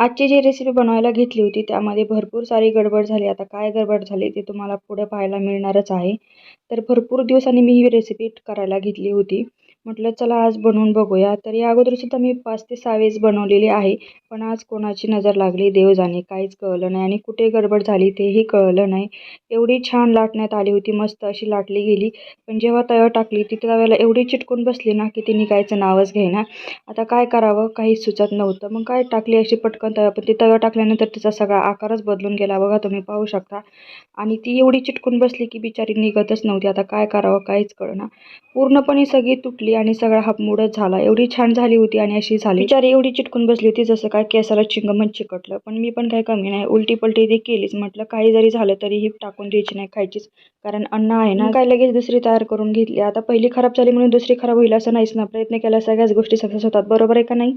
आजची जी रेसिपी बनवायला घेतली होती त्यामध्ये भरपूर सारी गडबड झाली. आता काय गडबड झाली ते तुम्हाला पुढं पाहायला मिळणारच आहे. तर भरपूर दिवसांनी मी ही रेसिपी करायला घेतली होती. म्हटलं चला आज बनवून बघूया. तर या अगोदरसुद्धा मी पाच ते सहा वेळेस बनवलेली आहे. पण आज कोणाची नजर लागली देव जाणे काहीच कळलं नाही. आणि कुठे गडबड झाली तेही कळलं नाही. एवढी छान लाटण्यात आली होती मस्त अशी लाटली गेली. पण जेव्हा तव्यावर टाकली ती तव्याला एवढी चिटकून बसली ना की ती निघायचं नावच घेईना. आता काय करावं? काहीच सुचत नव्हतं. मग काय टाकली अशी पटकन? तव्या पण ती तव्या टाकल्यानंतर तिचा सगळा आकारच बदलून गेला. बघा तुम्ही पाहू शकता. आणि ती एवढी चिटकून बसली की बिचारी निघतच नव्हती. आता काय करावं काहीच कळणार पूर्णपणे सगळी तुटली आणि सगळा हापमुडच झाला. एवढी छान झाली होती आणि अशी झाली. बिचारी एवढी चिटकून बसली होती जसं काय केसाला चिंगमच चिकटलं. पण मी पण काही कमी नाही. उलटी पलटी ती केलीच. म्हटलं काही जरी झालं तरी ही टाकून द्यायची नाही खायचीच. कारण अन्न आहे ना. काय लगेच दुसरी तयार करून घेतली. आता पहिली खराब झाली म्हणून दुसरी खराब होईल असं नाहीच ना. प्रयत्न केला सगळ्याच गोष्टी सक्सेस होतात. बरोबर आहे का नाही?